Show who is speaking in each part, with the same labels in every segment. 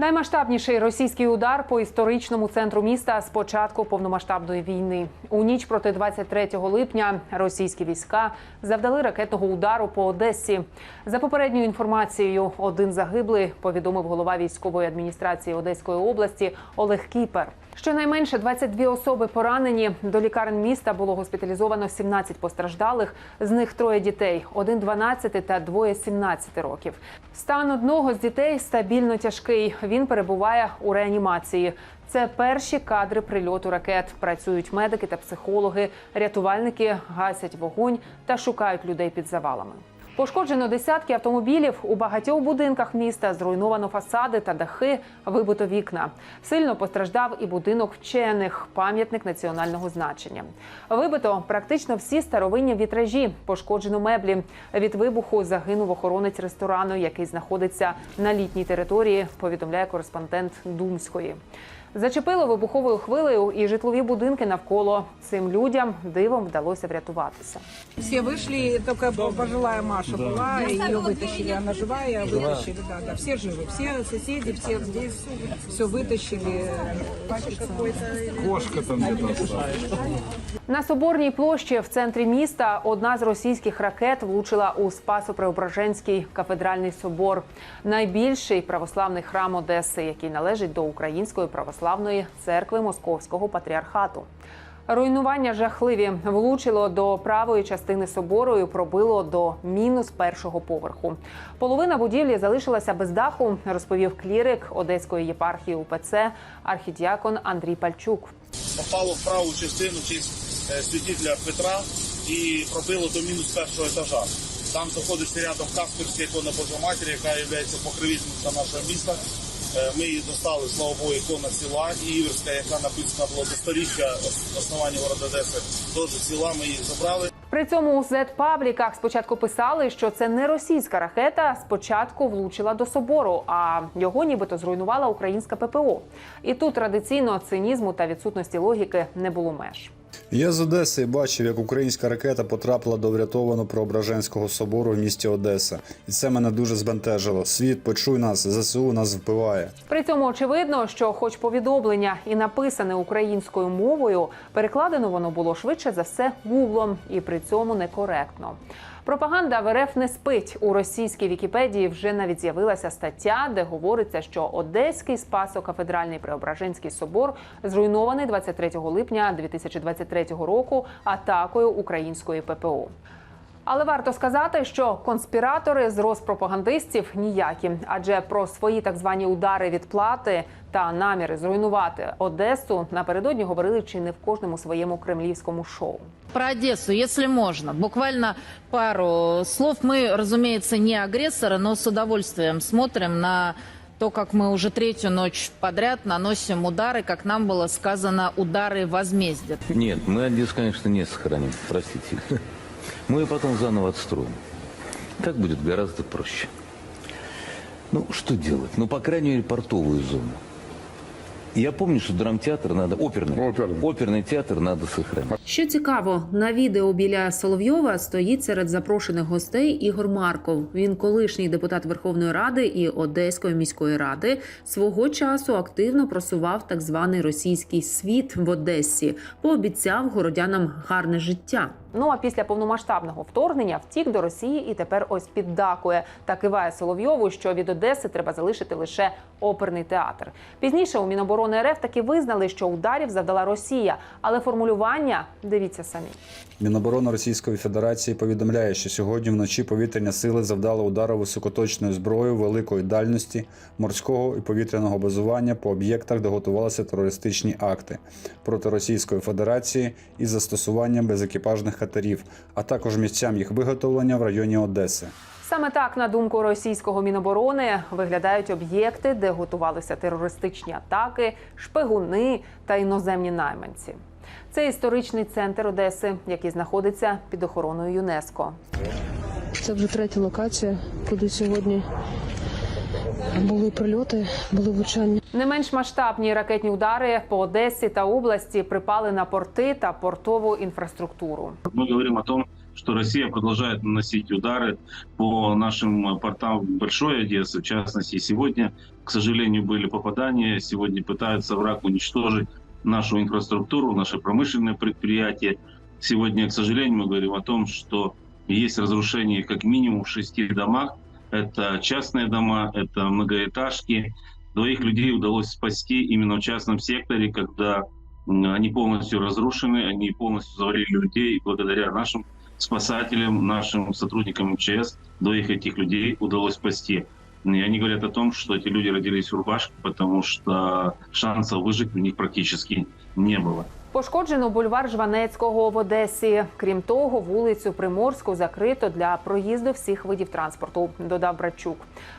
Speaker 1: Наймасштабніший російський удар по історичному центру міста з початку повномасштабної війни. У ніч проти 23 липня російські війська завдали ракетного удару по Одесі. За попередньою інформацією, один загиблий повідомив голова військової адміністрації Одеської області Олег Кіпер. Щонайменше 22 особи поранені. До лікарень міста було госпіталізовано 17 постраждалих. З них троє дітей: один 12 та двоє 17 років. Стан одного з дітей стабільно тяжкий. Він перебуває у реанімації. Це перші кадри прильоту ракет. Працюють медики та психологи. Рятувальники гасять вогонь та шукають людей під завалами. Пошкоджено десятки автомобілів у багатьох будинках міста. Зруйновано фасади та дахи, вибито вікна. Сильно постраждав і будинок вчених, пам'ятник національного значення. Вибито практично всі старовинні вітражі, пошкоджено меблі. Від вибуху загинув охоронець ресторану, який знаходиться на літній території. Повідомляє кореспондент Думської. Зачепило вибуховою хвилею і житлові будинки навколо. Цим людям дивом вдалося врятуватися.
Speaker 2: Все вышли, только пожилая Маша была, ее вытащили, она живая, вытащили, да, да, все живы, все соседи, все здесь, все вытащили.
Speaker 3: Кошка там где-то осталась.
Speaker 1: На соборній площі в центрі міста одна з російських ракет влучила у Спасо-Преображенський кафедральний собор, найбільший православний храм Одеси, який належить до Української православної церкви Московського патріархату. Руйнування жахливі влучило до правої частини собору і пробило до мінус першого поверху. Половина будівлі залишилася без даху, розповів клірик Одеської єпархії УПЦ архідіакон Андрій Пальчук.
Speaker 4: попало в праву частину е, святителя Петра і пробило до мінус першого етажа. Там знаходиться рядом Касперська ікона Божої Матері, яка є покровительниця нашого міста. Е, Ми її достали, слава Богу, ікона села Іверська, яка написана була до сторіччя ос- основання города Одеси. Теж села ми її забрали.
Speaker 1: При цьому у Z-пабліках спочатку писали, що це не російська ракета спочатку влучила до собору, а його нібито зруйнувала українська ППО. І тут традиційно цинізму та відсутності логіки не було меж.
Speaker 5: Я з Одеси бачив, як українська ракета потрапила до врятованого Преображенського собору в місті Одеса, і це мене дуже збентежило. Світ, почуй нас, ЗСУ нас вбиває.
Speaker 1: При цьому очевидно, що, хоч повідомлення і написане українською мовою, перекладено воно було швидше за все гуглом, і при цьому некоректно. Пропаганда в РФ не спить у російській Вікіпедії. Вже навіть з'явилася стаття, де говориться, що Одеський Спасо-кафедральний Преображенський собор зруйнований 23 липня 2023 року атакою української ППО. Але варто сказати, що конспіратори з розпропагандистів ніякі, адже про свої так звані удари відплати та наміри зруйнувати Одесу напередодні говорили чи не в кожному своєму кремлівському шоу.
Speaker 6: Про Одессу, если можно, буквально пару слов. Мы, разумеется, не агрессоры, но с удовольствием смотрим на то, как мы уже третью ночь подряд наносим удары, как нам было сказано, удары возмездия.
Speaker 7: Нет, мы Одессу, конечно, не сохраним, простите. Мы ее потом заново отстроим. Так будет гораздо проще. Ну, что делать? Ну, по крайней мере, портовую зону. Я помню, что драмтеатр надо... Оперный.
Speaker 3: Оперный.
Speaker 7: Оперный театр надо сохранить.
Speaker 1: Що цікаво, на відео біля Соловйова стоїть серед запрошених гостей Ігор Марков. Він колишній депутат Верховної Ради і Одеської міської ради. Свого часу активно просував так званий російський світ в Одесі, пообіцяв городянам гарне життя. Ну а після повномасштабного вторгнення втік до Росії і тепер ось піддакує та киває Соловйову, що від Одеси треба залишити лише оперний театр. Пізніше у Міноборони РФ таки визнали, що ударів завдала Росія, але формулювання дивіться самі.
Speaker 5: Міноборони Російської Федерації повідомляє, що сьогодні вночі повітряні сили завдали удару високоточною зброєю великої дальності морського і повітряного базування по об'єктах, де готувалися терористичні акти проти Російської Федерації із застосуванням безекіпажних катерів, а також місцям їх виготовлення в районі Одеси.
Speaker 1: Саме так, на думку російського міноборони, виглядають об'єкти, де готувалися терористичні атаки, шпигуни та іноземні найманці. Це історичний центр Одеси, який знаходиться під охороною ЮНЕСКО.
Speaker 8: Це вже третя локація, куди сьогодні були прильоти, були влучання.
Speaker 1: Не менш масштабні ракетні удари по Одесі та області припали на порти та портову інфраструктуру.
Speaker 9: мы говорим о том,
Speaker 3: что Россия продолжает наносить удары по нашим портам Большой Одессы. В частности, сегодня, к сожалению, были попадания. Сегодня пытается враг уничтожить нашу инфраструктуру, наши промышленные предприятия. Сегодня, к сожалению, мы говорим о том, что есть разрушение как минимум в шести домах. Это частные дома, это многоэтажки. Двоих людей удалось спасти именно в частном секторе, когда они полностью разрушены, они полностью завалили людей. И благодаря нашим спасателям, нашим сотрудникам МЧС, двоих этих людей удалось спасти. И они говорят о том, что эти люди родились в рубашке, потому что шансов выжить у них практически не было.
Speaker 1: Пошкоджено бульвар Жванецького в Одесі. Крім того, вулицю Приморську закрито для проїзду всіх видів транспорту, додав Братчук.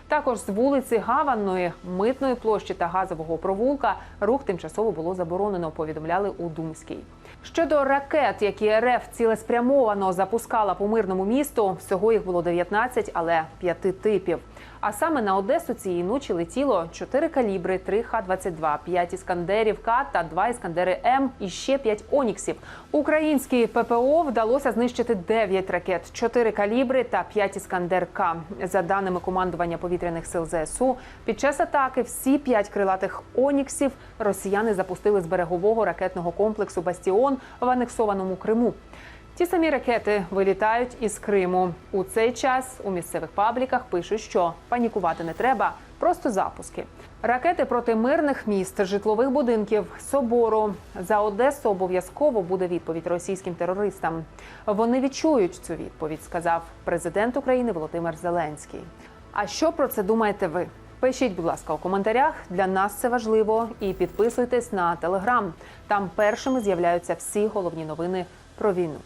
Speaker 1: Також з вулиці Гаванної, Митної площі та газового провулка рух тимчасово було заборонено. Повідомляли у Думській. Щодо ракет, які РФ цілеспрямовано запускала по мирному місту, всього їх було 19, але п'яти типів. А саме на Одесу цієї ночі летіло 4 калібри, 3 Х-22, 5 іскандерів К та 2 іскандери М і ще 5 оніксів. Українській ППО вдалося знищити 9 ракет, 4 калібри та 5 іскандер К. За даними командування повітряних сил ЗСУ, під час атаки всі 5 крилатих оніксів росіяни запустили з берегового ракетного комплексу Бастіон в анексованому Криму. Ті самі ракети вилітають із Криму. У цей час у місцевих пабліках пишуть, що панікувати не треба, просто запуски. Ракети проти мирних міст, житлових будинків, собору за Одесу обов'язково буде відповідь російським терористам. Вони відчують цю відповідь, сказав президент України Володимир Зеленський. А що про це думаєте ви? Пишіть, будь ласка, у коментарях. Для нас це важливо. І підписуйтесь на телеграм. Там першими з'являються всі головні новини про війну.